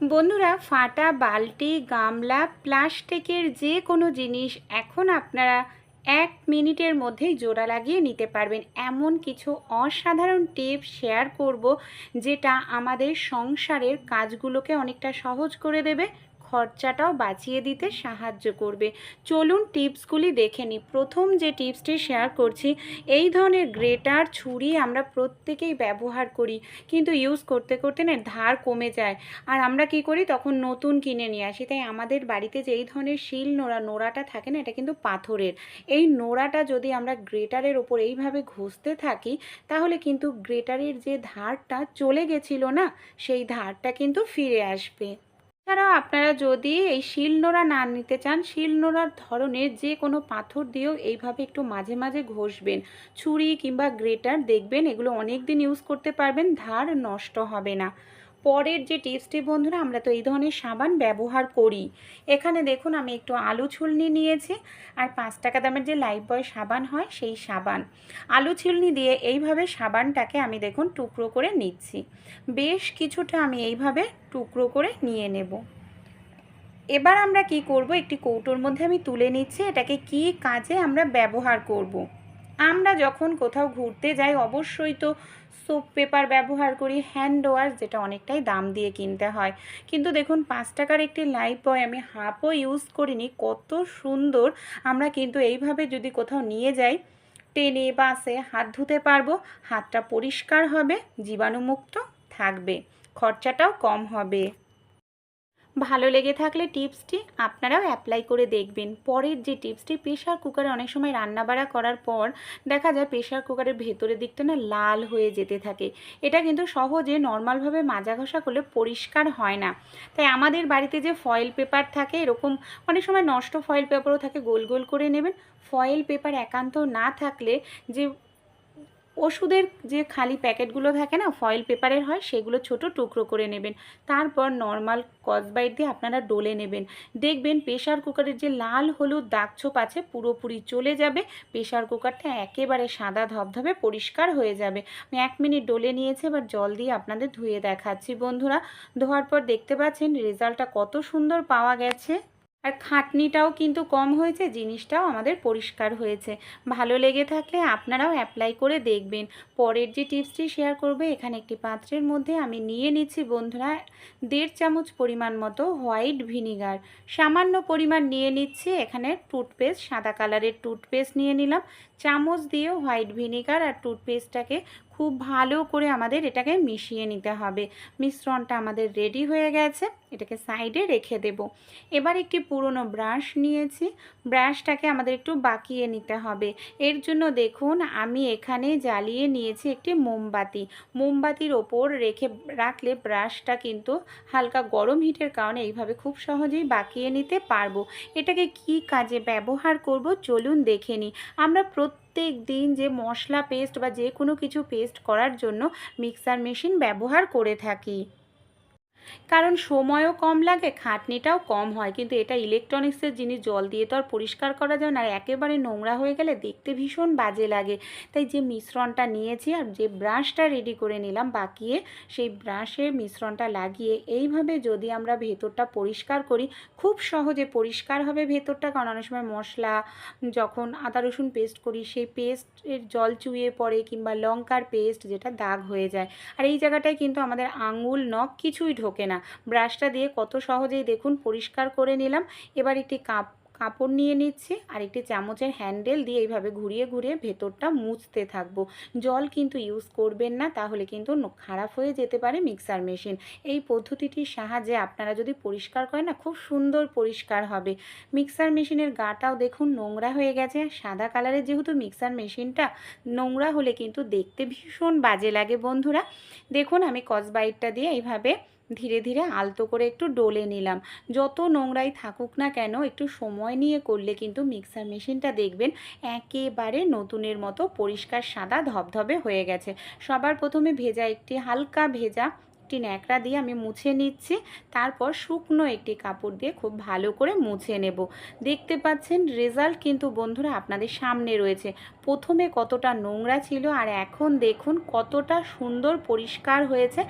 বন্ধুরা, ফাটা, বালতি, গামলা, প্লাস্টিকের যে কোনো জিনিস এখন আপনারা এক মিনিটের মধ্যেই জোড়া লাগিয়ে নিতে পারবেন। এমন কিছু অসাধারণ টিপ শেয়ার করব, যেটা আমাদের সংসারের কাজগুলোকে অনেকটা সহজ করে দেবে। খরচাটাও বাঁচিয়ে দিতে সাহায্য করবে। চলুন টিপসগুলি দেখে নিই। প্রথম যে টিপসটি শেয়ার করছি, এই ধরনের গ্রেটার ছুরি আমরা প্রত্যেকেই ব্যবহার করি, কিন্তু ইউজ করতে করতে না ধার কমে যায়। আর আমরা কি করি? তখন নতুন কিনে নিয়ে আসি। তাই আমাদের বাড়িতে যে এই ধরনের শিল নোড়া, নোড়াটা থাকে না, এটা কিন্তু পাথরের। এই নোড়াটা যদি আমরা গ্রেটারের ওপর এইভাবে ঘষতে থাকি, তাহলে কিন্তু গ্রেটারের যে ধারটা চলে গেছিল না, সেই ধারটা কিন্তু ফিরে আসবে। এছাড়াও আপনারা যদি এই শিলনোড়া না নিতে চান শিলনোড়ার ধরনের যে কোনো পাথর দিয়েও এইভাবে একটু মাঝে মাঝে ঘষবেন। ছুরি কিংবা গ্রেটার দেখবেন, এগুলো অনেক দিন ইউজ করতে পারবেন, ধার নষ্ট হবে না। পরের যে টিপসটি বন্ধুরা, আমরা তো এই ধরনের সাবান ব্যবহার করি। এখানে দেখুন, আমি একটু আলু ছুলনি নিয়েছি আর পাঁচ টাকা দামের যে লাইফ বয় সাবান হয়, সেই সাবান। আলু ছুলনি দিয়ে এইভাবে সাবানটাকে আমি দেখুন, টুকরো করে নিচ্ছি। বেশ কিছুটা আমি এইভাবে টুকরো করে নিয়ে নেব। এবার আমরা কি করব, একটি কৌটোর মধ্যে আমি তুলে নিচ্ছি, এটাকে কি কাজে আমরা ব্যবহার করব। আমরা যখন কোথাও ঘুরতে যাই, অবশ্যই তো সোপ পেপার ব্যবহার করি হ্যান্ড ওয়াশ যেটা অনেকটাই দাম দিয়ে কিনতে হয়। কিন্তু দেখুন, পাঁচ টাকার একটি লাইফ বয় আমি হাফও ইউজ করিনি, কত সুন্দর। আমরা কিন্তু এইভাবে যদি কোথাও নিয়ে যাই, টেনে বাসে হাত ধুতে পারব, হাতটা পরিষ্কার হবে, জীবাণুমুক্ত থাকবে, খরচাটাও কম হবে। ভালো লেগে থাকলে টিপসটি আপনারাও অ্যাপ্লাই করে দেখবেন। পরের যে টিপসটি প্রেশার কুকারে অনেক সময় রান্নাবাড়া করার পর দেখা যায় প্রেশার কুকারের ভেতরের দিকটা না লাল হয়ে যেতে থাকে। এটা কিন্তু সহজে নর্মালভাবে মাজা ঘষা করলে পরিষ্কার হয় না। তাই আমাদের বাড়িতে যে ফয়েল পেপার থাকে, এরকম অনেক সময় নষ্ট ফয়েল পেপারও থাকে, গোল গোল করে নেবেন। ফয়েল পেপার একান্ত না থাকলে যে ওষুধের যে খালি প্যাকেটগুলো থাকে না ফয়েল পেপারের হয়, সেগুলো ছোট টুকরো করে নেবেন। তারপর নর্মাল কসবাইট দিয়ে আপনারা ডলে নেবেন। দেখবেন প্রেশার কুকারের যে লাল হলুদ দাগ ছোপ আছে, পুরোপুরি চলে যাবে। প্রেশার কুকারটা একেবারে সাদা ধবধবে, পরিষ্কার হয়ে যাবে। আমি এক মিনিট ডলে নিয়েছি, এবার জল দিয়ে আপনাদের ধুয়ে দেখাচ্ছি। বন্ধুরা, ধোয়ার পর দেখতে পাচ্ছেন, রেজাল্টটা কত সুন্দর পাওয়া গেছে। আর খাটনিটাও কিন্তু কম হয়েছে, জিনিসটাও আমাদের পরিষ্কার হয়েছে। ভালো লেগে থাকলে আপনারাও অ্যাপ্লাই করে দেখবেন। পরের যে টিপসটি শেয়ার করবে, এখানে একটি পাত্রের মধ্যে আমি নিয়ে নিচ্ছি বন্ধুরা, দেড় চামচ পরিমাণ মতো হোয়াইট ভিনিগার সামান্য পরিমাণ নিয়ে নিচ্ছি, এখানে টুথপেস্ট সাদা কালারের টুথপেস্ট নিয়ে নিলাম। চামচ দিয়ে হোয়াইট ভিনিগার আর টুথপেস্টটাকে খুব ভালো করে আমাদের এটাকে মিশিয়ে নিতে হবে। মিশ্রণটা আমাদের রেডি হয়ে গেছে, এটাকে সাইডে রেখে দেব। এবার একটি পুরনো ব্রাশ নিয়েছি ব্রাশটাকে আমাদের একটু বাকিয়ে নিতে হবে। এর জন্য দেখুন, আমি এখানে জ্বালিয়ে নিয়েছি একটি মোমবাতি। মোমবাতির ওপর রেখে, রাখলে ব্রাশটা কিন্তু হালকা গরম হিটের কারণে এইভাবে খুব সহজেই বাকিয়ে নিতে পারব। এটাকে কি কাজে ব্যবহার করব? চলুন দেখে নিই। আমরা প্রত্যেক দিন যে মশলা পেস্ট বা যে কোনো কিছু পেস্ট করার জন্য মিক্সার মেশিন ব্যবহার করে থাকি। কারণ সময়ও কম লাগে, খাটনিটাও কম হয়। কিন্তু এটা ইলেকট্রনিক্সের জিনিস, জল দিয়ে তো আর পরিষ্কার করা যায় না। আর একেবারে নোংরা হয়ে গেলে দেখতে ভীষণ বাজে লাগে। তাই যে মিশ্রণটা নিয়েছি আর যে ব্রাশটা রেডি করে নিলাম বাকিয়ে সেই ব্রাশের মিশ্রণটা লাগিয়ে এইভাবে যদি আমরা ভেতরটা পরিষ্কার করি, খুব সহজে পরিষ্কার হবে ভেতরটা। কারণ অনেক সময় মশলা, যখন আদা, রসুন পেস্ট করি, সেই পেস্টের জল চুইয়ে পড়ে কিংবা লঙ্কার পেস্ট যেটা দাগ হয়ে যায়। আর এই জায়গাটায় কিন্তু আমাদের আঙুল, নখ কিছুই ঢোকে না। ব্রাশটা দিয়ে কত সহজেই দেখুন, পরিষ্কার করে নিলাম। এবার একটি কাপ, কাপড় নিয়ে নিচ্ছি। আর একটি চামচের হ্যান্ডেল দিয়ে এইভাবে ঘুরিয়ে ঘুরিয়ে ভেতরটা মুছতে থাকব। জল কিন্তু ইউজ করবেন না, তাহলে কিন্তু খারাপ হয়ে যেতে পারে মিক্সার মেশিন। এই পদ্ধতিটির সাহায্যে আপনারা যদি পরিষ্কার করেন না, খুব সুন্দর পরিষ্কার হবে। মিক্সার মেশিনের গাটাও দেখুন নোংরা হয়ে গেছে। সাদা কালারের যেহেতু মিক্সার মেশিনটা, নোংরা হলে কিন্তু দেখতে ভীষণ বাজে লাগে বন্ধুরা। দেখুন আমি কসবাইটটা দিয়ে এইভাবে ধীরে ধীরে আলতো করে একটু ডলে নিলাম। যত নোংরাই থাকুক না কেন, একটু সময় নিয়ে করলে কিন্তু মিক্সার মেশিনটা দেখবেন একেবারে নতুনের মতো পরিষ্কার, সাদা, ধবধবে হয়ে গেছে। সবার প্রথমে ভেজা একটি হালকা ভেজা একটি ন্যাকড়া দিয়ে আমি মুছে নিচ্ছি। তারপর শুকনো একটি কাপড় দিয়ে খুব ভালো করে মুছে নেব। দেখতে পাচ্ছেন, রেজাল্ট কিন্তু বন্ধুরা আপনাদের সামনে রয়েছে। প্রথমে কতটা নোংরা ছিল আর এখন দেখুন কতটা সুন্দর পরিষ্কার হয়েছে,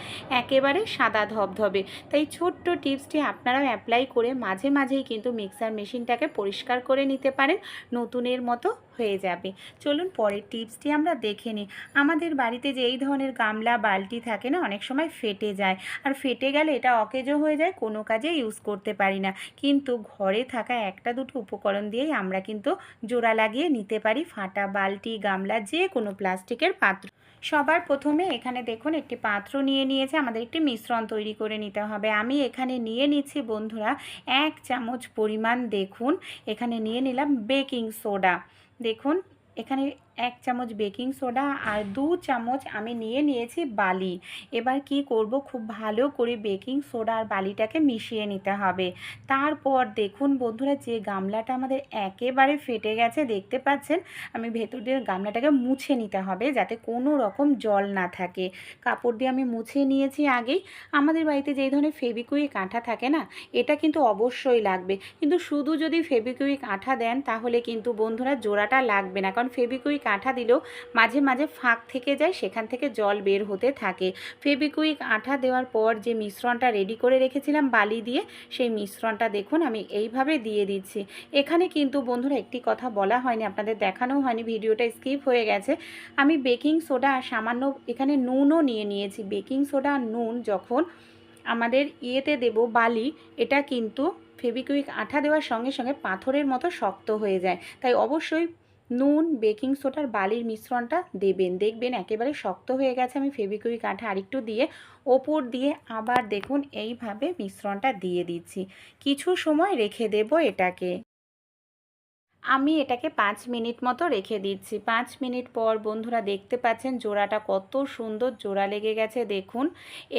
একেবারে সাদা ধবধবে। তাই ছোট্ট টিপসটি আপনারাও অ্যাপ্লাই করে মাঝে মাঝেই কিন্তু মিক্সার মেশিনটাকে পরিষ্কার করে নিতে পারেন। নতুনের মতো হয়ে যাবে। চলুন পরের টিপসটি আমরা দেখে নিই। আমাদের বাড়িতে যে এই ধরনের গামলা, বালতি থাকে না, অনেক সময় ফেটে যায়। আর ফেটে গেলে এটা অকেজো হয়ে যায়, কোনো কাজে ইউজ করতে পারি না। কিন্তু ঘরে থাকা একটা দুটো উপকরণ দিয়েই আমরা কিন্তু জোড়া লাগিয়ে নিতে পারি। ফাটা বালতি, গামলা যে কোনো প্লাস্টিকের পাত্র। সবার প্রথমে এখানে দেখুন, একটি পাত্র নিয়ে নিয়েছে। আমাদের একটি মিশ্রণ তৈরি করে নিতে হবে। আমি এখানে নিয়ে নিচ্ছি বন্ধুরা, এক চামচ পরিমাণ দেখুন। এখানে নিয়ে নিলাম বেকিং সোডা। দেখুন এখানে এক চামচ বেকিং সোডা আর দু চামচ আমি নিয়ে নিয়েছি বালি। এবার কি করব? খুব ভালো করে বেকিং সোডা আর বালিটাকে মিশিয়ে নিতে হবে। তারপর দেখুন বন্ধুরা, যে গামলাটা আমাদের একেবারে ফেটে গেছে, দেখতে পাচ্ছেন? আমি ভেতর দিয়ে গামলাটাকে মুছে নিতে হবে যাতে কোনো রকম জল না থাকে। কাপড় দিয়ে আমি মুছে নিয়েছি আগেই। আমাদের বাড়িতে যেই ধরনের ফেবিকুইক আঠা থাকে না, এটা কিন্তু অবশ্যই লাগবে। কিন্তু শুধু যদি ফেবিকুইক আঠা দেন, তাহলে কিন্তু বন্ধুরা জোড়াটা লাগবে না। কারণ ফেবিকুইক আঠা দিলেও মাঝে মাঝে ফাঁক থেকে যায়, সেখান থেকে জল বের হতে থাকে। ফেবিকুইক আঠা দেওয়ার পর যে মিশ্রণটা রেডি করে রেখেছিলাম বালি দিয়ে, সেই মিশ্রণটা দেখুন আমি এইভাবে দিয়ে দিচ্ছি। এখানে কিন্তু বন্ধুরা একটি কথা বলা হয়নি, আপনাদের দেখানো হয়নি, ভিডিওটা স্কিপ হয়ে গেছে। আমি বেকিং সোডা সামান্য এখানে নুনও নিয়ে নিয়েছি। বেকিং সোডা আর নুন যখন আমাদের ইয়েতে দেব, বালি, এটা কিন্তু ফেবিকুইক আঠা দেওয়ার সঙ্গে সঙ্গে পাথরের মতো শক্ত হয়ে যায়। তাই অবশ্যই নুন, বেকিং সোডার, বালির মিশ্রণটা দেবেন। দেখবেন একেবারে শক্ত হয়ে গেছে। আমি ফেবিকুইক আঠা আরেকটু দিয়ে ওপর দিয়ে আবার দেখুন, এইভাবে মিশ্রণটা দিয়ে দিচ্ছি। কিছু সময় রেখে দেব এটাকে। আমি এটাকে পাঁচ মিনিট মতো রেখে দিচ্ছি। পাঁচ মিনিট পর বন্ধুরা দেখতে পাচ্ছেন জোড়াটা কত সুন্দর জোড়া লেগে গেছে। দেখুন,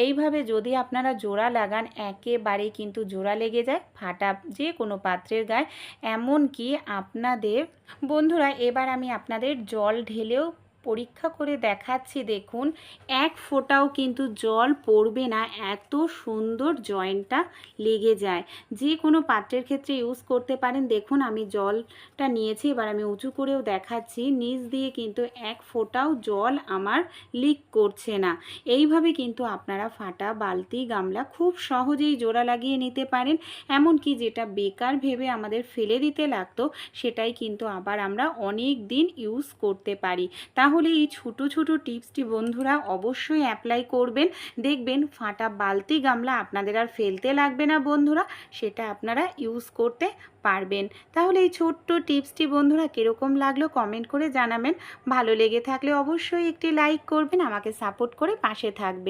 এইভাবে যদি আপনারা জোড়া লাগান, একেবারেই কিন্তু জোড়া লেগে যায়, ফাটা যে কোনো পাত্রের গায়ে। এমন কি আপনাদের, বন্ধুরা, এবার আমি আপনাদের জল ঢেলেও পরীক্ষা করে দেখাচ্ছি, দেখুন। এক ফোঁটাও কিন্তু জল পড়বে না, এত সুন্দর জয়েন্টটা লেগে যায়। যে কোনো পাত্রের ক্ষেত্রে ইউজ করতে পারেন। দেখুন, আমি জলটা নিয়েছি, এবার আমি উঁচু করেও দেখাচ্ছি। নিচ দিয়ে কিন্তু এক ফোঁটাও জল আমার লিক করছে না। এইভাবে কিন্তু আপনারা ফাটা, বালতি, গামলা খুব সহজেই জোড়া লাগিয়ে নিতে পারেন। এমনকি যেটা বেকার ভেবে আমাদের ফেলে দিতে লাগতো, সেটাই কিন্তু আবার আমরা অনেক দিন ইউজ করতে পারি। তাহলে এই ছোটো ছোটো টিপসটি বন্ধুরা অবশ্যই অ্যাপ্লাই করবেন। দেখবেন ফাটা বালতি গামলা আপনাদের আর ফেলতে লাগবে না বন্ধুরা, সেটা আপনারা ইউজ করতে পারবেন। তাহলে এই ছোট্ট টিপসটি বন্ধুরা কীরকম লাগল কমেন্ট করে জানাবেন। ভালো লেগে থাকলে অবশ্যই একটি লাইক করবেন, আমাকে সাপোর্ট করে পাশে থাকবেন।